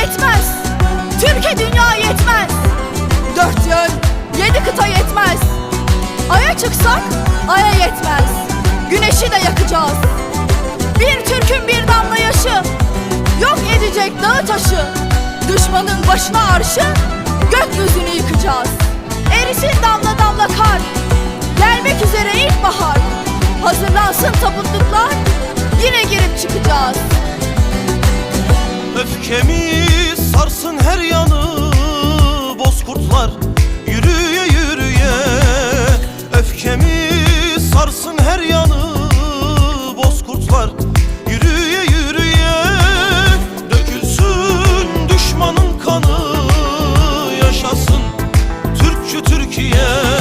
Yetmez. Türkiye dünya yetmez. Dört yön yedi kıta yetmez. Aya çıksak aya yetmez. Güneşi de yakacağız. Bir Türk'ün bir damla yaşı. Yok edecek dağı taşı. Düşmanın başına arşı Gökyüzünü yıkacağız. Erisin damla damla kar. Gelmek üzere ilkbahar. Hazırlansın tabutluklar Öfkemi sarsın her yanı Bozkurtlar yürüye yürüye. Öfkemi sarsın her yanı Bozkurtlar yürüye yürüye. Dökülsün düşmanın kanı Yaşasın Türkçü Türkiye.